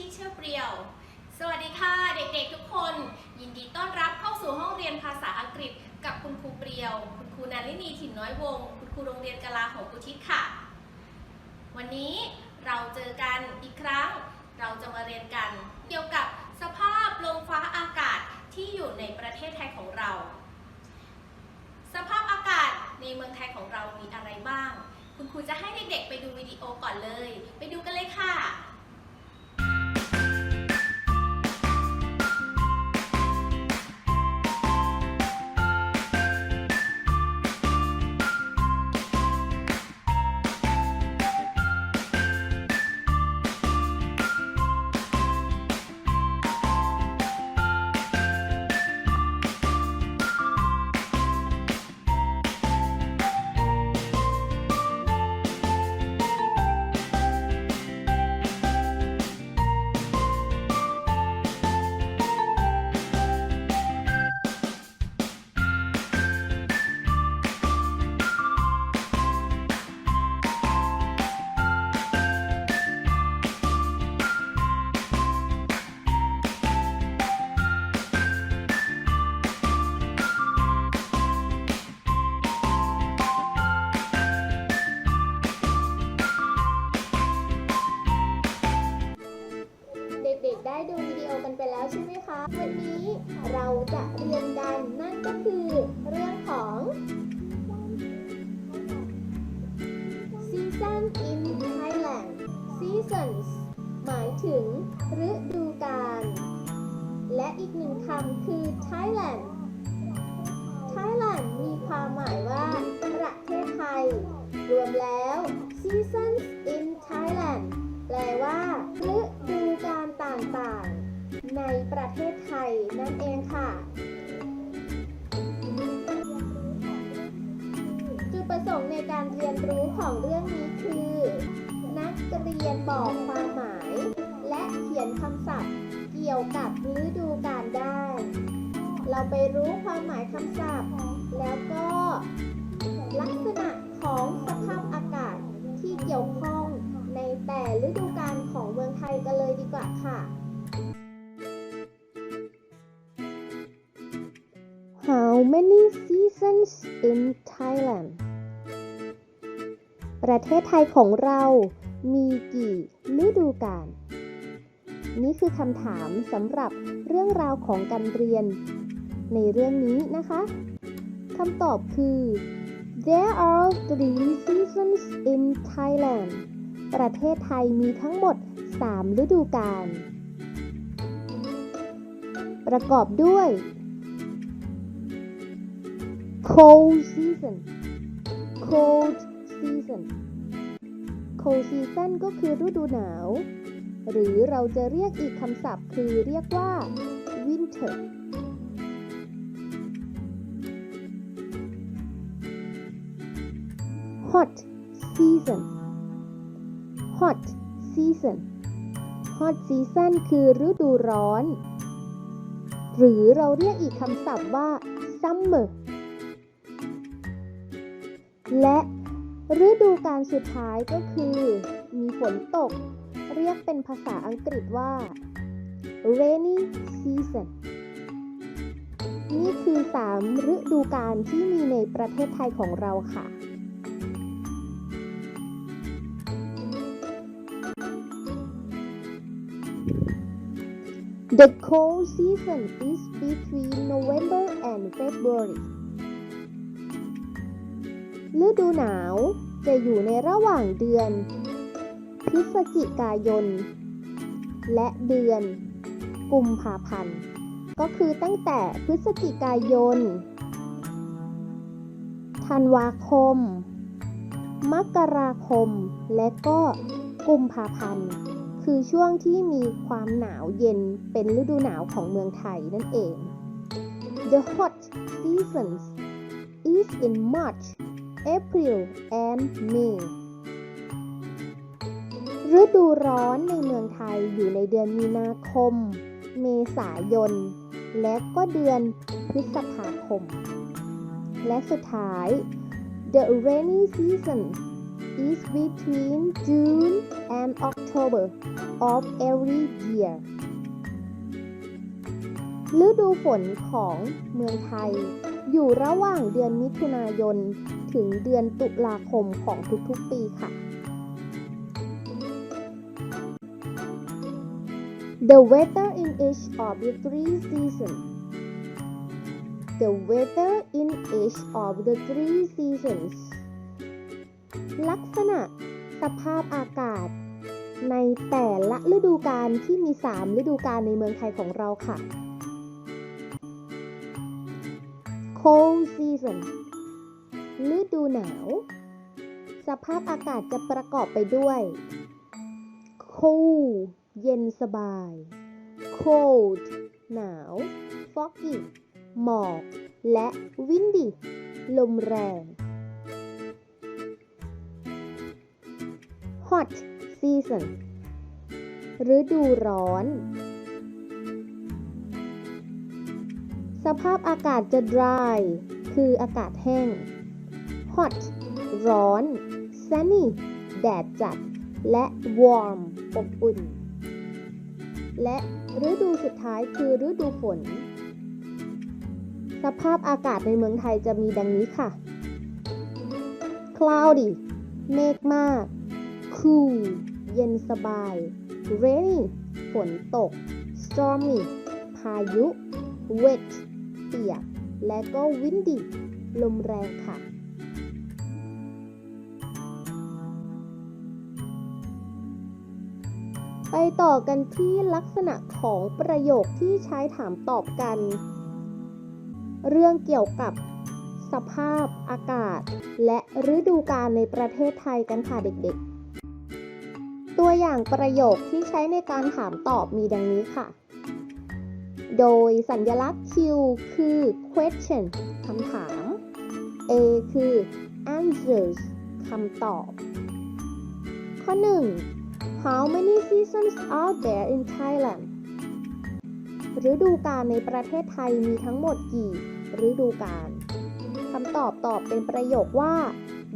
to English class with teacher เปรียว สวัสดีค่ะเด็กๆทุกคน ยินดีต้อนรับเข้าสู่ห้องเรียนภาษาอังกฤษ กับคุณครูเปรียว คุณครูนารินีถิ่นน้อยวง คุณครูโรงเรียนกะลาของกุชิตค่ะ วันนี้เราเจอกันอีกครั้ง เราจะมาเรียนกันเกี่ยวกับสภาพลมฟ้าอากาศที่อยู่ในประเทศไทยของเรา สภาพอากาศในเมืองไทยของเรามีอะไรบ้าง คุณครูจะให้เด็กๆไปดูวิดีโอก่อนเลย ไปดูกันเลยค่ะ วันนี้เราจะเรียนกันนั่นก็คือเรื่องของ Season in Thailand Seasons หมายถึงฤดูกาลและอีกหนึ่งคำคือ Thailand Thailand มีความหมายว่าประเทศไทย รวมแล้ว เทศไทยนั่นเองค่ะ จุดประสงค์ในการเรียนรู้ของเรื่องนี้คือ นักเรียนบอกความหมาย และเขียนคำศัพท์เกี่ยวกับฤดูกาลได้ เราไปรู้ความหมายคำศัพท์ many seasons in Thailand ประเทศไทยของเรามีกี่ฤดูกาล นี่คือคำถามสำหรับเรื่องราวของการเรียน ในเรื่องนี้นะคะคำตอบคือ There are three seasons in Thailand ประเทศไทยมีทั้งหมด 3 ฤดูกาล ประกอบด้วย cold season cold season cold season ก็คือฤดูหนาว หรือเราจะเรียกอีกคำศัพท์คือเรียกว่า winter hot season hot season hot season คือฤดูร้อน หรือเราเรียกอีกคำศัพท์ว่า summer และฤดูกาลสุดท้ายก็คือมีฝนตก เรียกเป็นภาษาอังกฤษว่า rainy season นี่คือ 3 ฤดูกาลที่มีในประเทศไทยของเราค่ะ The cold season is between November and February ฤดูหนาวจะอยู่ในระหว่างเดือน พฤศจิกายน และเดือน กุมภาพันธ์ ก็คือตั้งแต่พฤศจิกายน ธันวาคม มกราคม และก็กุมภาพันธ์ คือช่วงที่มีความหนาวเย็นเป็นฤดูหนาวของเมืองไทยนั่นเอง The hot seasons is in March April and May ฤดูร้อนในเมืองไทยอยู่ในเดือนมีนาคม เมษายน และก็เดือนพฤษภาคม และสุดท้าย The rainy season is between June and October of every year ฤดูฝนของเมืองไทย อยู่ระหว่างเดือนมิถุนายน ถึงเดือนตุลาคมของทุกๆปีค่ะ The weather in each of the three seasons The weather in each of the three seasons ลักษณะ สภาพอากาศ ในแต่ละฤดูกาลที่มี 3 ฤดูกาลในเมืองไทยของเราค่ะ Cold season ฤดูหนาว สภาพอากาศจะประกอบไปด้วย cool เย็นสบาย cold หนาว foggy หมอก และ windy ลมแรง hot season ฤดูร้อน สภาพอากาศจะ dry คืออากาศแห้ง hot ร้อน sunny แดดจัด และ warm อบอุ่น และฤดูสุดท้ายคือฤดูฝน สภาพอากาศในเมืองไทยจะมีดังนี้ค่ะ cloudy เมฆมาก cool เย็นสบาย rainy ฝนตก stormy พายุ wet เปียก และก็ windy ลมแรงค่ะ ไปต่อกันที่ลักษณะของประโยคที่ใช้ถามตอบกัน เรื่องเกี่ยวกับสภาพอากาศ และฤดูกาลในประเทศไทยกันค่ะเด็กๆ ตัวอย่างประโยคที่ใช้ในการถามตอบมีดังนี้ค่ะ โดยสัญลักษณ์ Q คือ question คำถาม A คือ answers คำตอบ ข้อ 1 How many seasons are there in Thailand ฤดูกาลในประเทศไทยมีทั้งหมดกี่ฤดูกาลคำตอบตอบเป็นประโยคว่า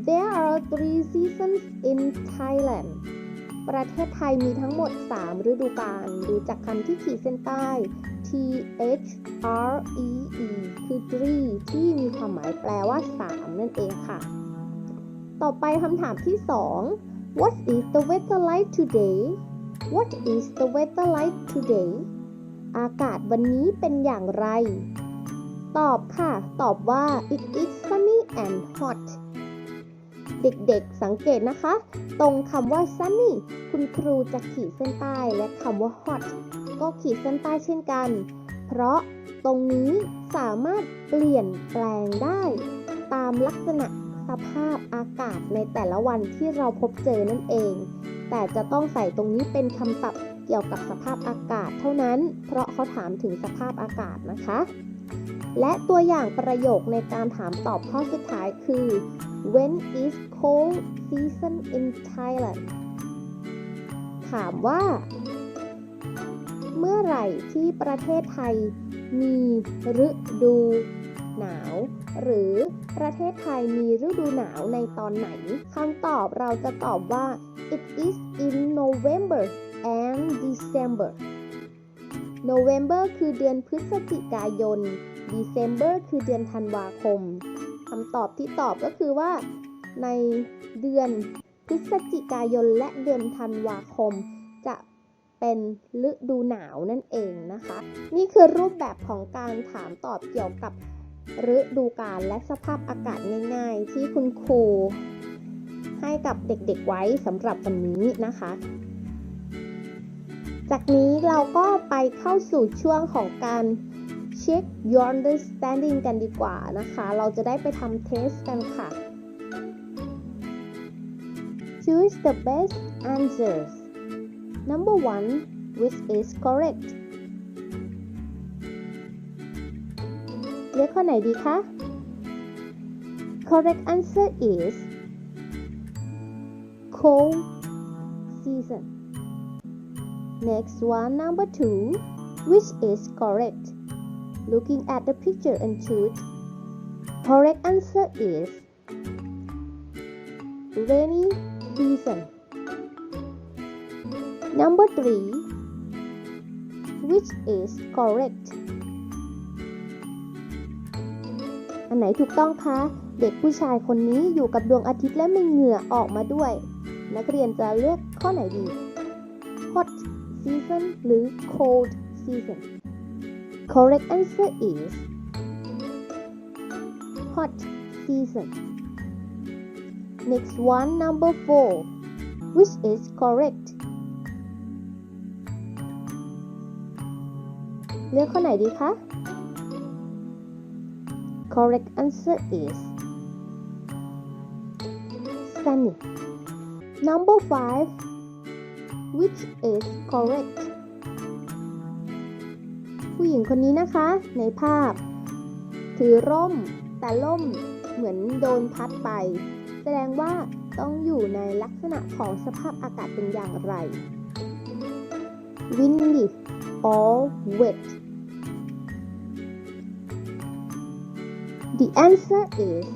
There are three seasons in Thailand ประเทศไทยมีทั้งหมด 3 ฤดูกาลดูจากคำที่ขีดเส้นใต้ T H R E E คือ three ที่มีความหมายแปลว่า 3 นั่นเองค่ะ ต่อไปคำถามที่ 2 What is the weather like today What is the weather like today อากาศวันนี้เป็นอย่างไร ตอบค่ะ ตอบว่า it is sunny and hot เด็กๆ สังเกตนะคะ ตรงคำว่า sunny คุณครูจะขีดเส้นใต้และคำว่า hot ก็ขีดเส้นใต้เช่นกัน เพราะตรงนี้สามารถเปลี่ยนแปลงได้ ตามลักษณะ สภาพอากาศในแต่ละวันที่เราพบเจอนั่นเอง แต่จะต้องใส่ตรงนี้เป็นคำศัพท์เกี่ยวกับสภาพอากาศเท่านั้น เพราะเขาถามถึงสภาพอากาศนะคะ และตัวอย่างประโยคในการถามตอบข้อสุดท้ายคือ When is cold season in Thailand ถามว่า เมื่อไหร่ที่ประเทศไทยมีฤดูหนาว หรือประเทศไทยมีฤดูหนาวในตอนไหนคำตอบเราจะตอบว่า it is in November and December November คือเดือนพฤศจิกายน December คือเดือนธันวาคมคำตอบที่ตอบก็คือว่า ในเดือนพฤศจิกายนและเดือนธันวาคม จะเป็นฤดูหนาวนั่นเองนะคะ นี่คือรูปแบบของการถามตอบเกี่ยวกับ ฤดูกาลและสภาพอากาศง่ายๆ ที่คุณครูให้กับเด็กๆไว้สำหรับวันนี้นะคะ จากนี้เราก็ไปเข้าสู่ช่วงของการเช็ค your understanding กันดีกว่านะคะ เราจะได้ไปทำเทสกันค่ะ Choose the best answers Number one which is correct เลือกข้อไหนดีคะ Correct answer is cold season Next one, number two, which is correct? Looking at the picture and choose. Correct answer is rainy season. Number three which is correct นไหนถูกต้องคะ เด็กผู้ชายคนนี้อยู่กับดวงอาทิตย์และมีเหงื่อออกมาด้วย นักเรียนจะเลือกข้อไหนดี hot season หรือ cold season correct answer is hot season next one number four which is correct เลือกข้อไหนดีคะ correct answer is sunny number five which is correct ผู้หญิงคนนี้นะคะในภาพ ถือร่ม แต่ร่มเหมือนโดนพัดไป แสดงว่าต้องอยู่ในลักษณะของสภาพอากาศเป็นอย่างไร windy or wet The answer is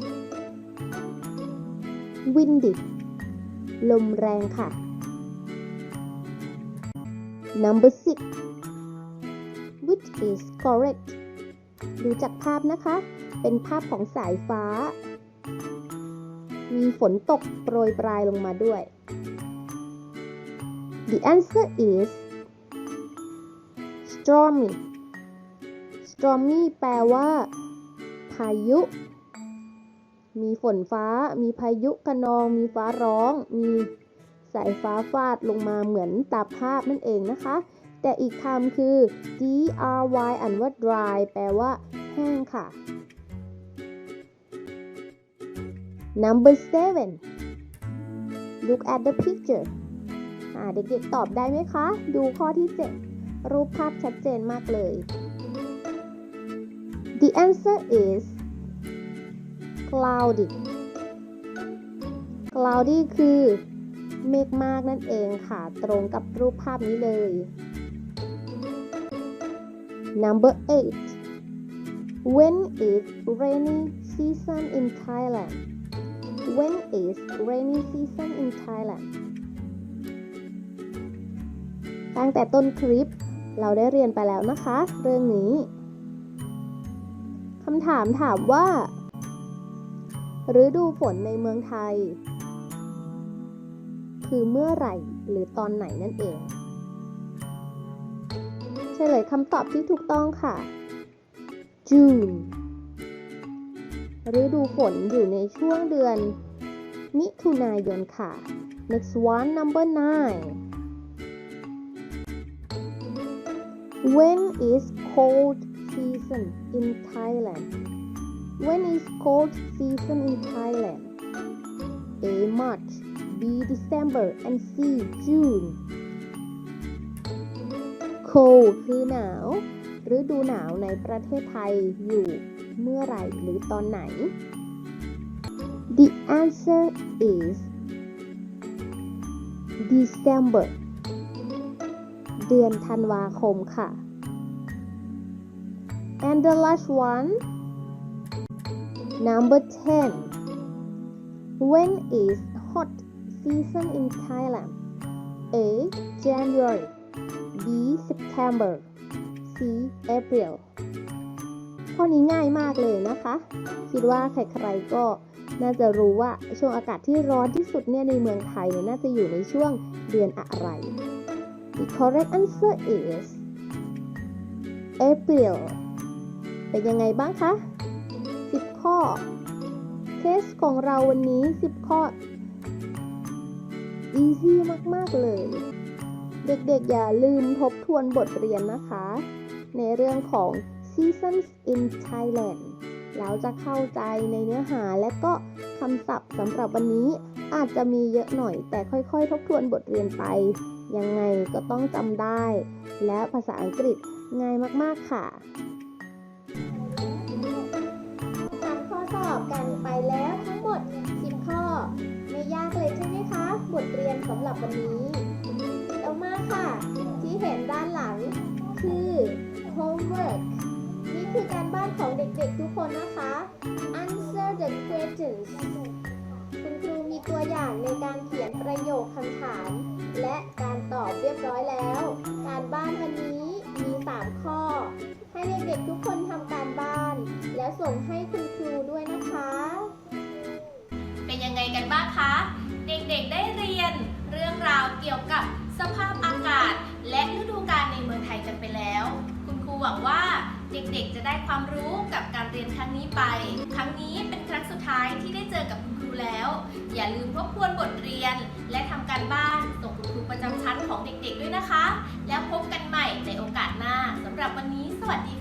windy ลมแรงค่ะ Number six which is correct ดูจากภาพนะคะ เป็นภาพของสายฟ้า มีฝนตกโปรยปลายลงมาด้วย The answer is stormy stormy แปลว่าายุ มีฝนฟ้า มีพายุกระนอง มีฟ้าร้อง มีสายฟ้าฟาดลงมาเหมือนตาภาพนั่นเองนะคะ แต่อีกคำคือ dry อ่านว่า dry แปลว่าแห้งค่ะ number seven look at the picture อ่าเด็กๆตอบได้ไหมคะ ดูข้อที่ 7 รูปภาพชัดเจนมากเลย The answer is cloudy cloudy คือเมฆมากนั่นเองค่ะ ตรงกับรูปภาพนี้เลย Number 8 When is rainy season in Thailand When is rainy season in Thailand ตั้งแต่ต้นคลิปเราได้เรียนไปแล้วนะคะ เรื่องนี้ คำถามถามว่า ฤดูฝนในเมืองไทย คือเมื่อไหร่หรือตอนไหนนั่นเองเฉลยคำตอบที่ถูกต้องค่ะ June ฤดูฝนอยู่ในช่วงเดือน มิถุนายนค่ะ next one number nine when is cold season in Thailand when is cold season in Thailand A March B December and C June cold คือหนาวฤดูหนาวในประเทศไทยอยู่เมื่อไหร่หรือตอนไหน The answer is December เดือนธันวาคมค่ะ and the last one number 10 when is hot season in Thailand A January B September C April ข้อนี้ง่ายมากเลยนะคะ คิดว่าใครๆก็น่าจะรู้ว่าช่วงอากาศที่ร้อนที่สุดเนี่ยในเมืองไทยเนี่ยน่าจะอยู่ในช่วงเดือนอะไร The correct answer is April เป็นยังไงบ้างคะ 10 ข้อ เทสของเราวันนี้ 10 ข้อ easy มาก ๆ เลย เด็ก ๆ อย่าลืมทบทวนบทเรียนนะคะ ในเรื่องของ seasons in Thailand แล้วจะเข้าใจในเนื้อหาและก็คำศัพท์สำหรับวันนี้อาจจะมีเยอะหน่อย แต่ค่อยๆ ทบทวนบทเรียนไป ยังไงก็ต้องจำได้ และภาษาอังกฤษง่ายมากๆค่ะ ยากเลยใช่ไหมคะ บทเรียนสำหรับวันนี้ต่อมาค่ะ ที่เห็นด้านหลังคือ homework นี่คือการบ้านของเด็กๆทุกคนนะคะ answer the questions คุณครูมีตัวอย่างในการเขียนประโยคคำถาม และการตอบเรียบร้อยแล้ว การบ้านวันนี้ ได้ความรู้กับการเรียนครั้งนี้ไป ครั้งนี้เป็นครั้งสุดท้ายที่ได้เจอกับคุณครูแล้ว อย่าลืมทบทวนบทเรียน และทำการบ้านส่งคุณครูประจำชั้นของเด็กๆด้วยนะคะ แล้วพบกันใหม่ในโอกาสหน้าสำหรับวันนี้ สวัสดี